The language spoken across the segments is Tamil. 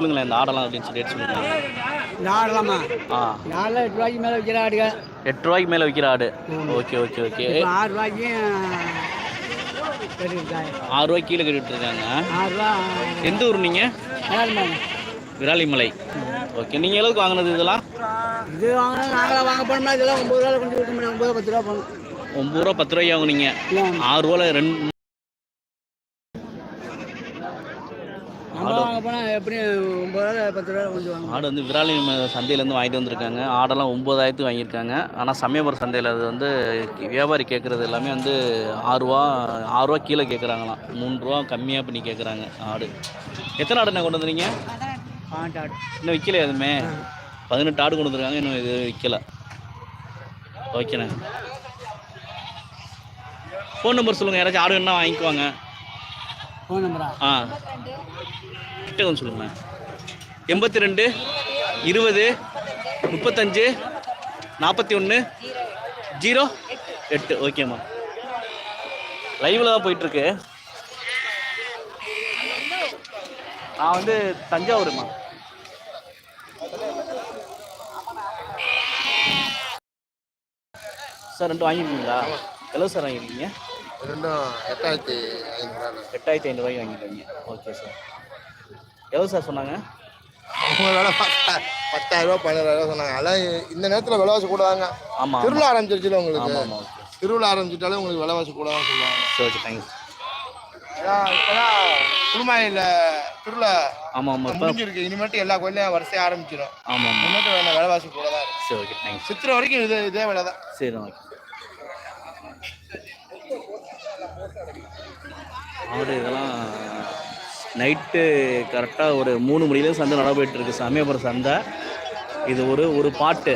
சொல்லுங்களேன் இந்த ஆடலாம் அப்படின்னு சொல்லி ரேட் சொல்லுங்க நாடலாமா ஆ. நாளில் எட்டு ரூபாய்க்கு மேலே விற்கிற ஆடுங்க. எட்டு ரூபாய்க்கு மேலே விற்கிற ஆடு. Okay okay okay. ஆறு கட்டிருக்காங்க ஆறு ரூபாய்க்கு கீழே கட்டிட்டு இருக்காங்க ஆறு ரூபா எந்த ஊர் நீங்கள் விராலிமலை. ஓகே நீங்கள் எவ்வளோக்கு வாங்கினது இதெல்லாம்? இது வாங்கினா நாங்களாம் வாங்க போனோம்னா இதெல்லாம் ஒம்பது ரூபா கொண்டு முடியும். ஒம்பது பத்து ரூபா போகணும். ஒம்பது ரூபா பத்து ரூபாய்க்கு வாங்குனீங்க. ஆறு ரூபாயில் ரெண்டு நம்ம வாங்க போனால் எப்படி ஒம்பது ரூபா பத்து ரூபா கொஞ்சம் ஆடு வந்து விராலி சந்தையிலேருந்து வாங்கிட்டு வந்திருக்காங்க. ஆடெல்லாம் ஒம்பதாயிரத்துக்கு வாங்கியிருக்காங்க. ஆனால் சமயபுரம் சந்தையில் அது வந்து வியாபாரி கேட்குறது எல்லாமே வந்து ஆறுரூவா ஆறுரூவா கீழே கேட்குறாங்களாம் மூணு ரூபா கம்மியாக பண்ணி கேட்குறாங்க ஆடு. எத்தனை ஆடுண்ணே கொண்டு வந்தீங்க ஆட்டாடு இன்னும் விற்கல எதுவுமே? பதினெட்டு ஆடு கொண்டு வந்திருக்காங்க இன்னும் இது விற்கல ஓகேண்ணே. ஃபோன் நம்பர் சொல்லுங்கள் யாராச்சும் ஆடு வேணா வாங்கிக்குவாங்க. ஃபோன் நம்பரா? ஆ. கிட்ட கொஞ்சம் சொல்லுங்கண்ணே எண்பத்தி ரெண்டு இருபது முப்பத்தஞ்சு நாற்பத்தி ஒன்று ஜீரோ எட்டு. ஓகேம்மா லைவில் தான் போயிட்டுருக்கு. நான் வந்து தஞ்சாவூருமா சார் ரெண்டு வாங்கிருக்கீங்களா எவ்வளோ சார் வாங்கிருக்கீங்க ரெண்டும் எட்டாயிரத்தி ஐநூறுரூவா எட்டாயிரத்தி ஐநூறுரூவாய்க்கு வாங்கிருக்கீங்க ஓகே சார் எவ்வளோ சார் சொன்னாங்க? அவங்க விலை பத்தாயிரரூவா பன்னெண்டாயிரரூவா சொன்னாங்க. அதெல்லாம் இந்த நேரத்தில் விலைவாசி கூட தாங்க ஆமாம் திருவிழா ஆரம்பிச்சிருச்சுல உங்களுக்கு? திருவிழா ஆரம்பிச்சிட்டாலே உங்களுக்கு விலைவாசி கூட தான் சொல்லுவாங்க சரி ஓகே ஏன்னா இப்போதான் குருமாயில் திருவிழா ஆமாம் ஆமாம் முடிஞ்சிருக்கு இனிமேட்டு எல்லா கோயிலையும் வரிசையாக ஆரம்பிச்சிடும் ஆமாம் இனிமேட்டு விலைவாசி கூட தான் இருக்கு சரி ஓகே தேங்க்ஸ் சித்திரை வரைக்கும் இதே இதே விலை தான் சரி ஓகே ஆடு இதெல்லாம் நைட்டு கரெக்டாக ஒரு மூணு மணிலேருந்து சந்தை நடைபெற்றுருக்கு. போயிட்டு சமயபுரம் சந்தை. இது ஒரு ஒரு பாட்டு.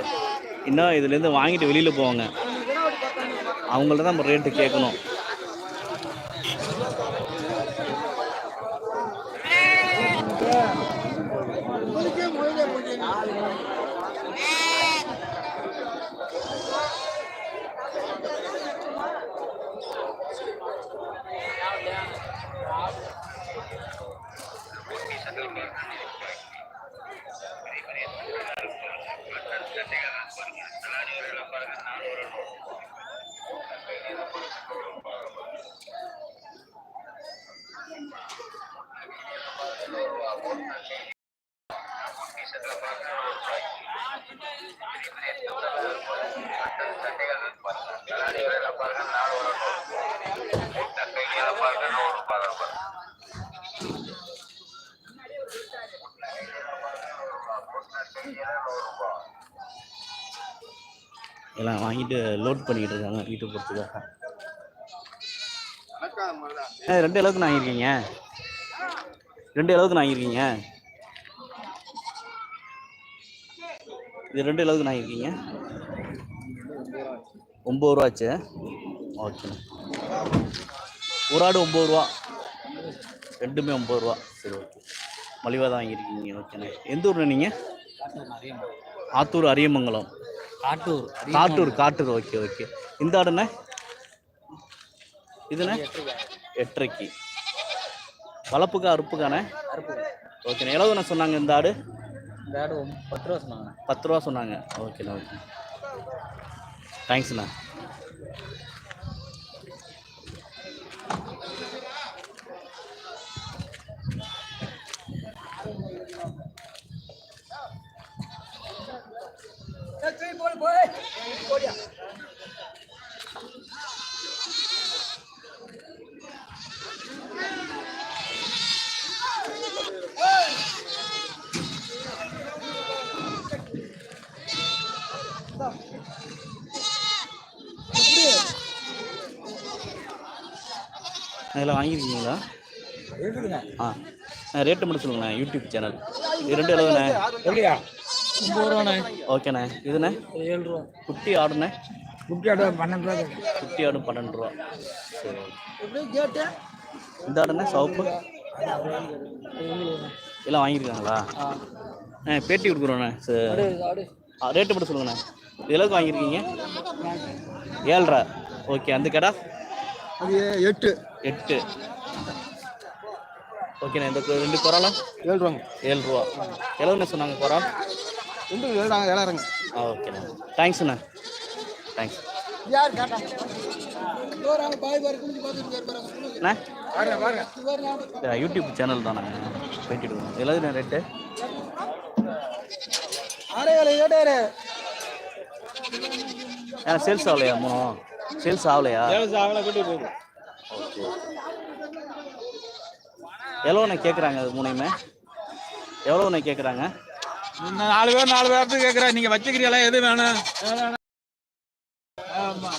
இன்னும் இதுலேருந்து வாங்கிட்டு வெளியில் போவாங்க. அவங்கள்ட்ட தான் நம்ம ரேட்டு கேட்கணும் எல்லாம் வாங்கிட்டு லோட் பண்ணிக்கிட்டு இருக்காங்க வீட்டுக்கு போகிறதுக்காக ரெண்டு அளவுக்கு வாங்கியிருக்கீங்க. ரெண்டு அளவுக்கு வாங்கியிருக்கீங்க. இது ரெண்டு அளவுக்கு வாங்கியிருக்கீங்க. ஒம்பது ரூபா ஆச்சு ஓகேண்ணே ஒரு ஆடு ஒம்பது ரூபா. ரெண்டுமே ஒம்பது ரூபா. சரி ஓகே. மலிவாக தான் வாங்கியிருக்கீங்க. ஓகேண்ணே. எந்த ஊர்ண்ணே நீங்கள் ஆத்தூர் அரியமங்கலம். காட்டூர். காட்டூர் காட்டூர். Okay okay. இந்த ஆடுண்ணே இதுண்ணே எட்டரைக்கு. வளர்ப்புக்கா அறுப்புக்காண்ணே ஓகேண்ணே எவ்வளோண்ணே சொன்னாங்க இந்த ஆடு? இந்த ஆடு பத்து ரூபா சொன்னாங்க. பத்து ரூபா சொன்னாங்க. ஓகேண்ணா ஓகே. தேங்க்ஸ்ண்ணா இதெல்லாம் வாங்கியிருக்கீங்களா? ஆ. ரேட்டு மட்டும் சொல்லுங்கண்ணே யூடியூப் சேனல் இது ரெண்டு எவ்வளோண்ணே எப்படியா ஒம்பது ரூபாண்ணே ஓகேண்ணே. இதுண்ணே? ஏழு ரூபா குட்டி ஆடுண்ணே? குட்டி ஆடு பன்னெண்டு ரூபா. குட்டி ஆடு பன்னெண்டு ரூபா. சரி. இந்த ஆடுண்ணே சவப்பு? எல்லாம் வாங்கியிருக்காங்களா? ஆ. பேட்டி கொடுக்குறோண்ணே. சரி. ஆடு ரேட்டு மட்டும் சொல்லுங்கண்ணே. இது எவ்வளோக்கு வாங்கியிருக்கீங்க? ஏழ்ரை. ஓகே அந்த கடை? அது எட்டு. எட்டு. ஓகேண்ணே இந்த ரெண்டு குறாலாம் ஏழு ரூபாங்க ஏழு ரூபா எவ்வளோண்ணே சொன்னாங்க குறால் ரெண்டு ஏழாயிரங்க ஓகேண்ணே தேங்க்ஸ்ண்ணே தேங்க்ஸ் யார் இந்த யூடியூப் சேனல் தானே. பேட்டிட்டு எவ்வளோண்ணே ரேட்டு சேல்ஸ் ஆகலையா மூணும் சேல்ஸ் ஆகலையா? கூட்டி எவ்வளோண்ணே கேட்குறாங்க அது மூணையுமே? எவ்வளோண்ணே கேட்குறாங்க நாலு பேர் நாலு பேர்த்து கேட்குறா நீங்க வச்சுக்கிறீங்களா எது வேணும்? ஆமா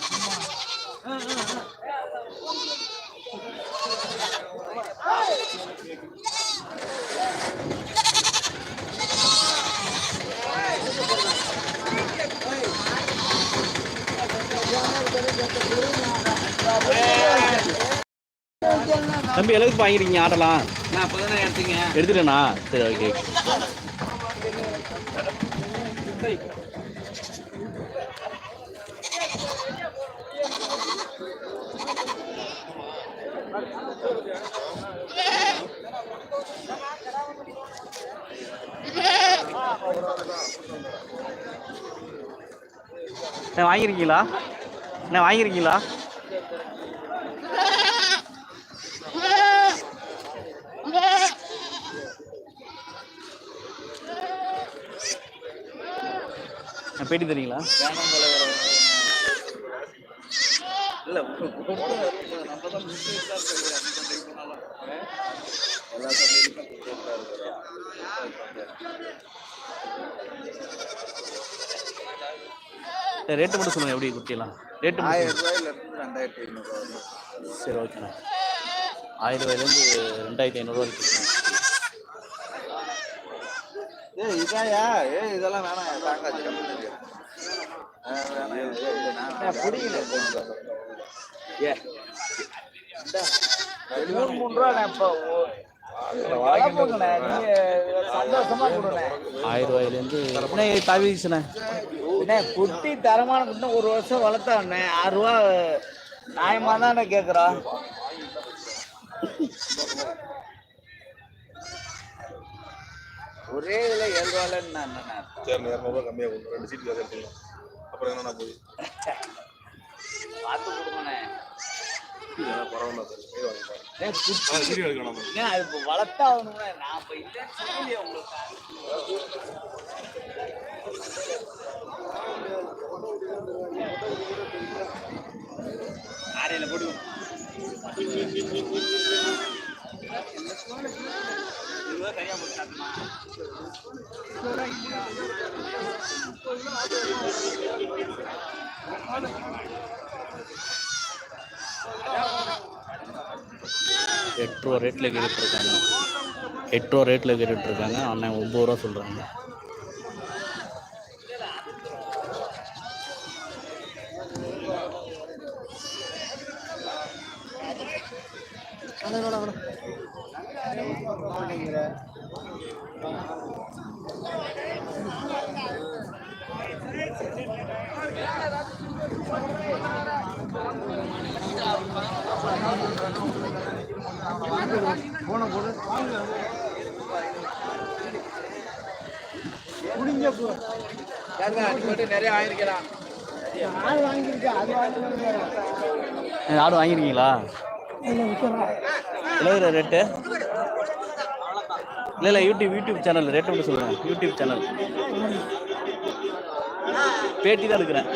தம்பி எவ்வளோக்கு வாங்கிருக்கீங்க ஆடலாம் நான் அப்பதான் எடுத்தீங்க. எடுத்துட்டேண்ணா சரி ஓகே வாங்கிருக்கீங்களா? என்ன வாங்கிருக்கீங்களா? பேட்டி தரீங்களா? இல்ல ரேட்டு மட்டும் சொல்லுங்கள் எப்படி குட்டியெல்லாம்? ரேட்டு ஆயிரம் ரூபாயில இருந்து ரெண்டாயிரத்தி ஐநூறு ரூபா சரி ஓகேண்ணா ஆயிரம் ரூபாயிலேருந்து ரெண்டாயிரத்தி ஐநூறுரூவா இருக்கு ஏ இதாயா ஏ இதெல்லாம் வேணாம். கம்மி பிடிக்கல ஏ. மூணு மூணு ரூபா இப்போ குட்டி தரமான குட்டி ஒரு வருஷம் வளர்த்தாண்ணே ஆறு ரூபா நியாயமா தானே கேட்குறோம் ஒரே இதில் ஏழு ரூபாயிலன்னு நான் என்னண்ணே சரி இரநூறுவா கம்மியாக கொடுங்க ரெண்டு சீட்டு அதை எடுத்துக்கலாம் அப்புறம் என்னண்ணா போய் பார்த்து கொடுங்கண்ணே. இதெல்லாம் பரவாயில்ல சார் அது இப்போ வளர்த்தாகணும்ண்ணே. நான் இப்போ இல்லைன்னு சொல்லலையே உங்களுக்கு. ஆரையில் போட்டு எட்டு ரூபா ரேட்டில் கேட்டுட்ருக்காங்க. எட்டு ரூபா ரேட்டில் கேட்டுட்ருக்காங்க. அண்ணன் ஒம்பது ரூபா சொல்கிறாங்க நிறைய வாங்கிருக்கலாம் ஆடு வாங்கியிருக்கீங்களா? எவ்வளோ ரேட்டு. இல்லை இல்லை யூடியூப் யூடியூப் சேனல் ரேட்டு மட்டும் சொல்லுங்கள் யூடியூப் சேனல். பேட்டி தான் எடுக்கிறேன்.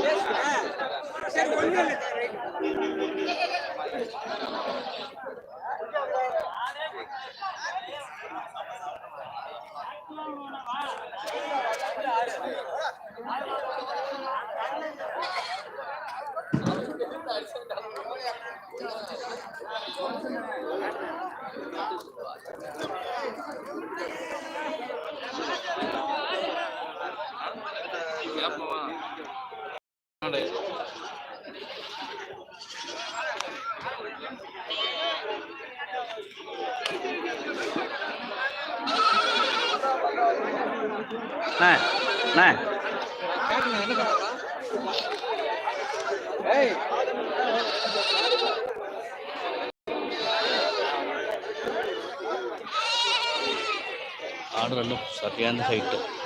ஆர்டர் சரியான ஹைட்டு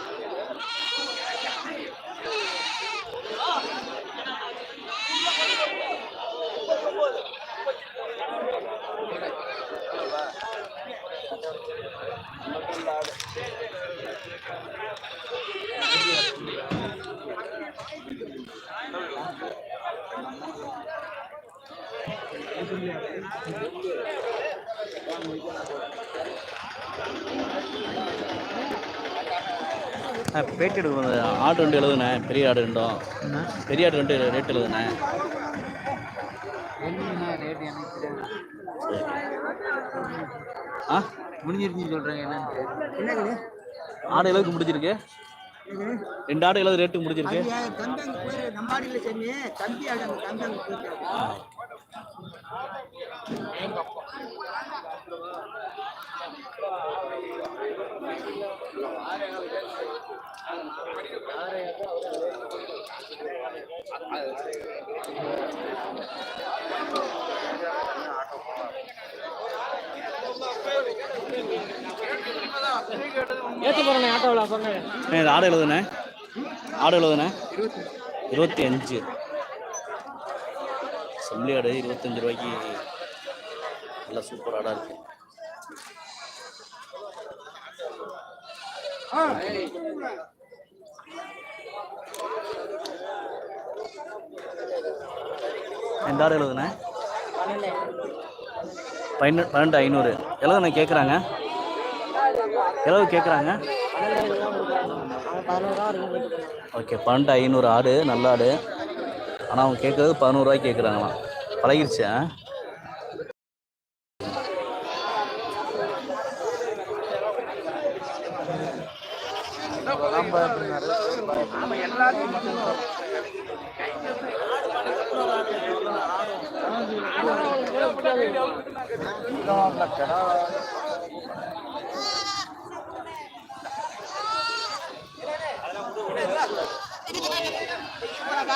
பேட்டி எடுக்கணும் ஆடு ரெண்டு எழுதுண்ணே பெரிய ஆடு ரெண்டும். பெரிய ஆடு ரெண்டு ரேட் எழுதுண்ணே ஆ? முடிஞ்சிருச்சுன்னு சொல்கிறேன் என்னன்னு ஆடு எழுதுக்கு முடிஞ்சிருக்கு? ரெண்டு ஆடு எழுது ரேட்டு முடிஞ்சிருக்கு? தம்பி இது ஆடு எழுதுண்ணே ஆடு எழுதுண்ணே இருபத்தி அஞ்சு. செம்மறி ஆடு இருபத்தஞ்சு ரூபாய்க்கு நல்லா சூப்பர் ஆடாக இருக்கு. எந்த ஆடு எழுதுண்ணே பன்னெண்டு பன்னெண்டு ஐநூறு. எழுதுண்ணே கேட்குறாங்க எவ்வளவு கேட்குறாங்க ஓகே பன்னெண்டு ஐநூறு ஆடு நல்ல ஆடு. ஆனால் அவங்க கேட்குறது பதினோருவாய்க்கு கேட்குறாங்களாம் பழகிருச்சு? nó là cái đó. Hãy subscribe cho kênh Ghiền Mì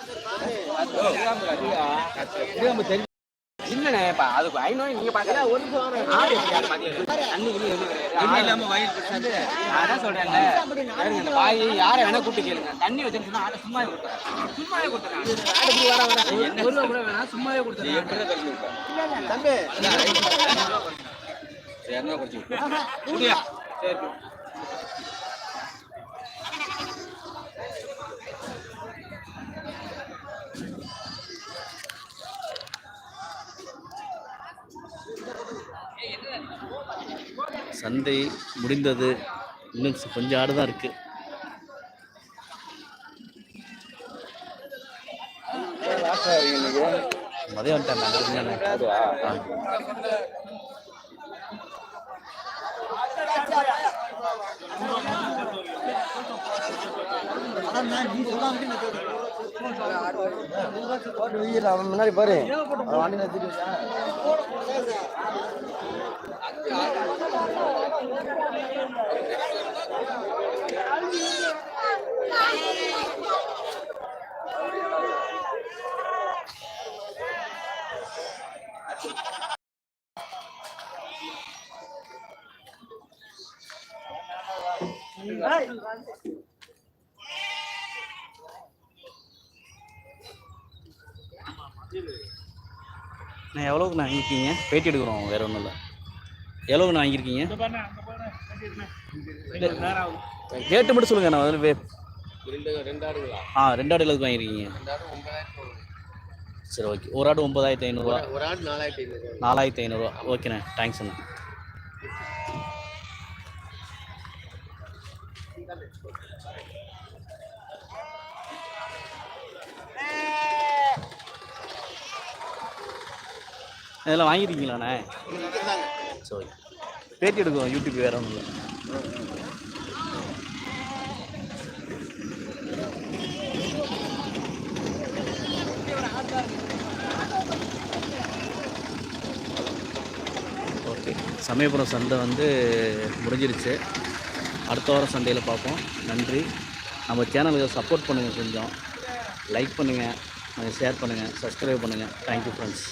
Gõ Để không bỏ lỡ những video hấp dẫn இல்லண்ணே இப்ப அதுக்கு ஐநூறு நீங்க பாக்கல. ஒரு தண்ணி இல்லாம வயல் பிரச்சனை. அதான் பாருங்க, இந்த பாய் யாரை வேணா கூப்பிட்டு கேளுங்க. தண்ணி வச்சிருந்துன்னா ஆட்டை சும்மாவே கொடுத்துறேன் சும்மாவே கொடுத்துறேன் ஒரு ரூபா கூட வேணாம் சும்மாவே கொடுத்துறேன் தம்பி. முடியா சரி. சந்தை முடிந்தது. இன்னும் கொஞ்சம் ஆடு தான் இருக்கு. மதியம் வந்துட்டேன் நான் அவன் முன்னாடி பாரு வண்டி நிறுத்திட்டு நான் எவ்வளோக்கு நான் வாங்கியிருக்கீங்க பேட்டி எடுக்கிறோம் வேற ஒன்றும் இல்லை. எவ்வளோக்கு நான் வாங்கியிருக்கீங்க? ரேட்டு மட்டும் சொல்லுங்க நான் அதில் வே ஆ ரெண்டு ஆடு எவ்வளோக்கு வாங்கியிருக்கீங்க. சரி ஓகே. ஒரு ஆடு ஒன்பதாயிரத்தி ஐநூறுரூவா ஒரு ஆடு நாலாயிரத்தி ஐநூறு. நாலாயிரத்தி ஐநூறுரூவா ஓகேண்ணே தேங்க்ஸ் அண்ணா. இதெல்லாம் வாங்கியிருக்கீங்களாண்ணே? சரி பேட்டி எடுக்கும் யூடியூப் வேற ஒன்றும் ஓகே. சமயபுரம் சந்தை வந்து முடிஞ்சிருச்சு. அடுத்த வாரம் சந்தையில் பார்ப்போம். நன்றி. நம்ம சேனலுக்கு சப்போர்ட் பண்ணுங்கள் கொஞ்சம். லைக் பண்ணுங்கள் கொஞ்சம் ஷேர் பண்ணுங்கள் சப்ஸ்கிரைப் பண்ணுங்கள் தேங்க்யூ ஃப்ரெண்ட்ஸ்